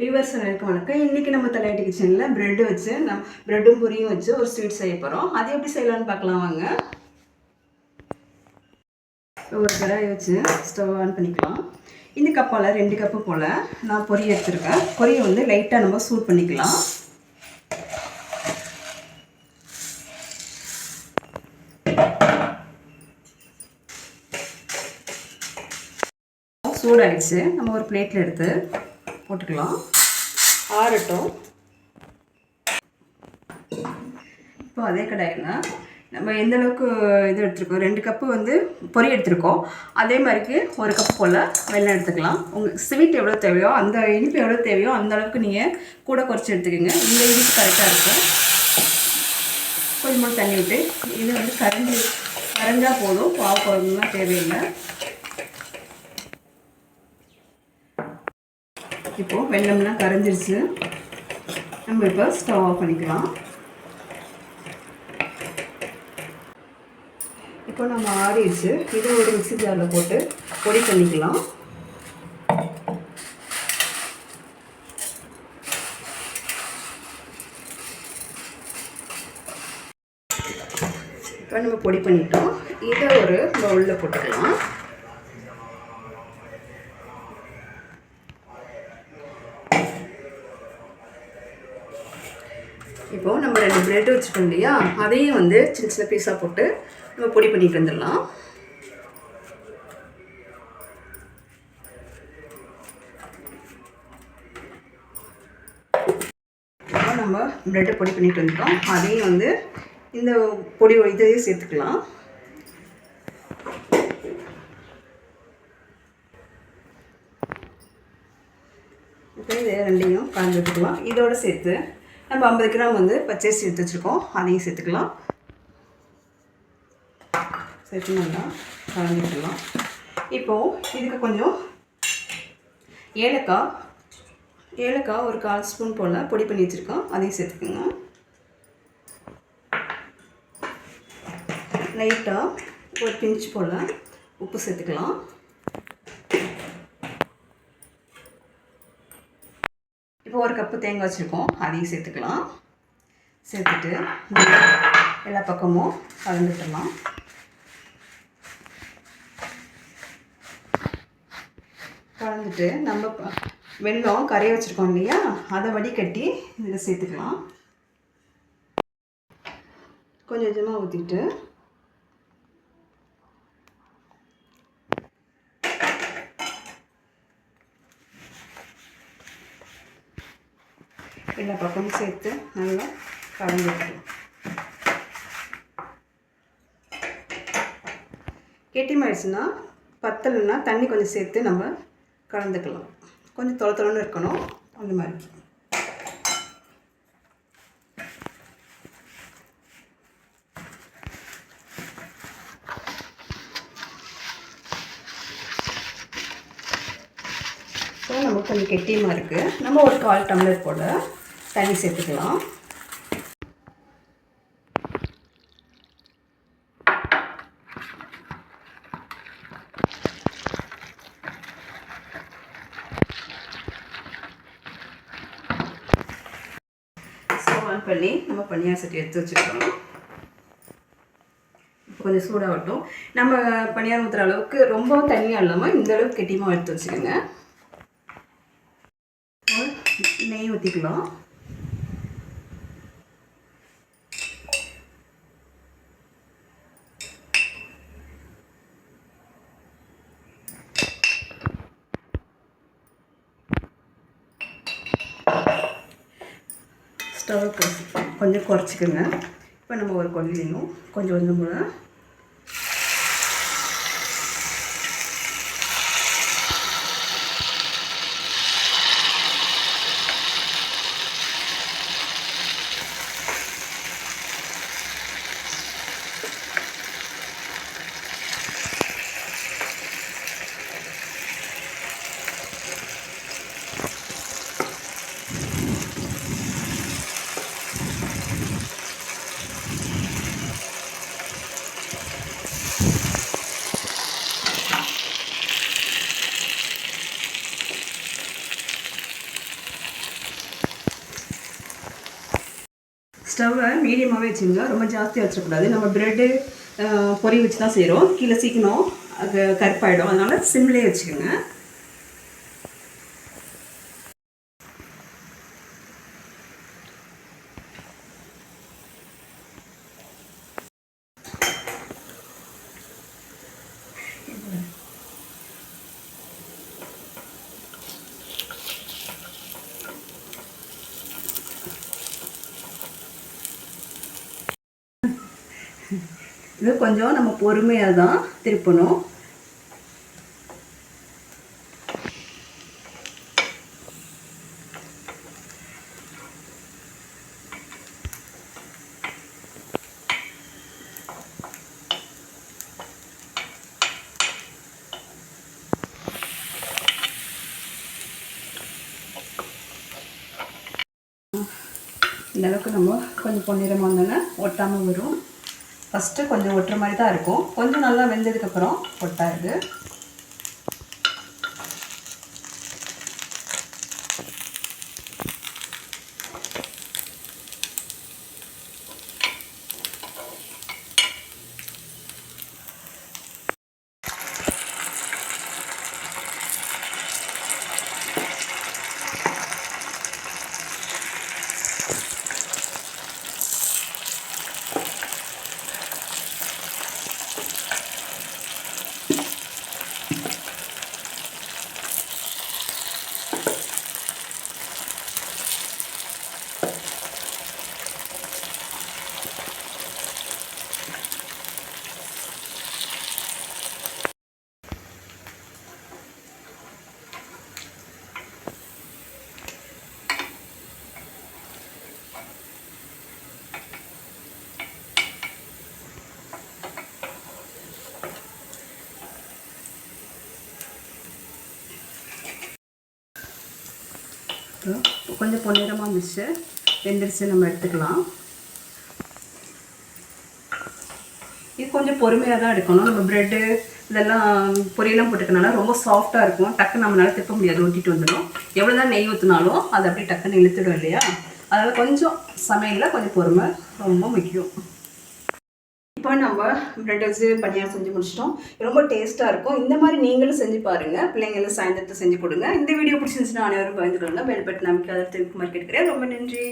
Viewers அனைவருக்கும் வணக்கம். இன்றைக்கி நம்ம தலையாட்டி கிச்சனில் ப்ரெட்டு வச்சு நம் ப்ரெட்டும் பொரியும் வச்சு ஒரு ஸ்வீட் செய்ய போகிறோம் அது எப்படி செய்யலாம்னு பார்க்கலாம் வாங்க. ஒரு கடாய் வச்சு ஸ்டவ் ஆன் பண்ணிக்கலாம். இந்த கப்பால் ரெண்டு கப்பு போல் நான் பொரி எடுத்துருக்கேன். பொரியை வந்து லைட்டாக நம்ம சூட் பண்ணிக்கலாம். சூடாயிடுச்சு. நம்ம ஒரு பிளேட்டில் எடுத்து போட்டுக்கலாம். ஆறட்டும். இப்போ அதே கடாயில் நம்ம எந்த அளவுக்கு இது எடுத்துருக்கோம்? ரெண்டு கப்பு வந்து பொரி எடுத்துருக்கோம். அதே மாதிரிக்கு ஒரு கப் போல் வெள்ளம் எடுத்துக்கலாம். உங்களுக்கு ஸ்வீட் எவ்வளோ தேவையோ அந்த இனிப்பு எவ்வளோ தேவையோ அந்த அளவுக்கு நீங்கள் கூட குறைச்சி எடுத்துக்கோங்க. இந்த இனிப்பு கரெக்டாக இருக்கும். கொஞ்சமாக தண்ணி விட்டு இது வந்து கரைஞ்சி கரைஞ்சால் போதும். பாவ குழம்புலாம் தேவையில்லை. இப்போது வெள்ளம்லாம் கரைஞ்சிருச்சு. நம்ம இப்போ ஸ்டவ் ஆஃப் பண்ணிக்கலாம். இப்போ நம்ம ஆறிடுச்சு. இதை ஒரு மிக்சி ஜாரில் போட்டு பொடி பண்ணிக்கலாம். இப்போ நம்ம பொடி பண்ணிட்டோம். இதை ஒரு பவுலில் போட்டுக்கலாம். ரெண்டு பிரெட் வச்சுட்டோம் இல்லையா? அதையும் வந்து சின்ன சின்ன பீஸாக போட்டு நம்ம பொடி பண்ணிட்டு வந்துடலாம். நம்ம ப்ரெட்டை பொடி பண்ணிட்டு வந்துட்டோம். அதையும் வந்து இந்த பொடி இதையும் சேர்த்துக்கலாம். இப்போ இது ரெண்டையும் கலந்து விட்டுக்கலாம் இதோடு சேர்த்து நம்ம ஐம்பது கிராம் வந்து பச்சரிசி எடுத்து வச்சுருக்கோம். அதையும் சேர்த்துக்கலாம். சேர்த்து நல்லா கலந்துக்கலாம். இப்போது இதுக்கு கொஞ்சம் ஏலக்காய் ஏலக்காய் ஒரு கால் ஸ்பூன் போல் பொடி பண்ணி வச்சுருக்கோம். அதையும் சேர்த்துக்கோங்க. லைட்டாக ஒரு பிஞ்ச் போல் உப்பு சேர்த்துக்கலாம். இப்போ ஒரு கப்பு தேங்காய் வச்சுருக்கோம். அதையும் சேர்த்துக்கலாம். சேர்த்துட்டு எல்லா பக்கமும் கலந்துட்டுலாம் கலந்துட்டு நம்ம ப- கரைய வச்சுருக்கோம் இல்லையா? அதை வடிகட்டி இதில் சேர்த்துக்கலாம். கொஞ்சம் கொஞ்சமாக ஊற்றிட்டு எல்லா பக்கமும் சேர்த்து நல்லா கலந்துக்கலாம் கெட்டிமாயிடுச்சுன்னா பத்தலைன்னா தண்ணி கொஞ்சம் சேர்த்து நம்ம கலந்துக்கலாம் கொஞ்சம் தொலை தொலைன்னு இருக்கணும் அந்த மாதிரி ஸோ நமக்கு கொஞ்சம் கெட்டியமாக இருக்குது நம்ம ஒரு கால் டம்ளர் போல் தண்ணி சேர்த்துக்கலாம். ஆன் பண்ணி நம்ம பனியார் சட்டி எடுத்து வச்சுக்கலாம். இப்போ கொஞ்சம் சூடாகட்டும். நம்ம பனியார் ஊற்றுற அளவுக்கு ரொம்பவும் தண்ணியாக இல்லாமல் இந்த அளவுக்கு கெட்டியமாக எடுத்து வச்சுக்கோங்க. நெய் ஊற்றிக்கலாம் ஸ்டவ் கொஞ்சம் குறைச்சிக்கோங்க. இப்போ நம்ம ஒரு கொல்லியும் கொஞ்சம் கொஞ்சம் ஸ்டவ்வை மீடியமாகவே வச்சுங்க ரொம்ப ஜாஸ்தியாக வச்சிடக்கூடாது. நம்ம ப்ரெட்டு பொறி வச்சு தான் செய்கிறோம் கீழே சீக்கணும் அது கருப்பாயிடும். அதனால் சிம்லேயே வச்சுக்கோங்க. இது கொஞ்சம் நம்ம பொறுமையாக தான் திருப்பணும். இந்த அளவுக்கு நம்ம கொஞ்சம் பொன்னிறமாக இருந்தோன்னா ஒட்டாமல் வரும். ஃபஸ்ட்டு கொஞ்சம் ஒட்டுற மாதிரி தான் இருக்கும். கொஞ்சம் நல்லா வெந்ததுக்கப்புறம் ஒட்டாது கொஞ்சம் பொன்னிறமாக இருந்துச்சு வெந்துருச்சு நம்ம எடுத்துக்கலாம். இது கொஞ்சம் பொறுமையாக தான் எடுக்கணும். நம்ம ப்ரெட்டு இதெல்லாம் பொரியெல்லாம் போட்டுக்கனால ரொம்ப சாஃப்டாக இருக்கும். டக்குன்னு நம்மளால் திருப்ப முடியாது. ஒட்டிட்டு வந்துடும். எவ்வளோ தான் நெய் ஊற்றினாலும் அது அப்படியே டக்குன்னு இழுத்துடும் இல்லையா? அதனால் கொஞ்சம் சமையலில் கொஞ்சம் பொறுமை ரொம்ப முக்கியம். இப்போ நம்ம ப்ரெட் வச்சு பனியாரம் செஞ்சு முடிச்சிட்டோம். ரொம்ப டேஸ்ட்டாக இருக்கும். இந்த மாதிரி நீங்களும் செஞ்சு பாருங்கள் பிள்ளைங்களும் சாயந்தரத்தை செஞ்சு கொடுங்க. இந்த வீடியோ பிடிச்சிருந்துச்சுன்னா அனைவரும் பயந்துக்கோங்க பெல் பட்டன் நமக்கு அதை திருப்பி மார்க்கெட் ரொம்ப நன்றி.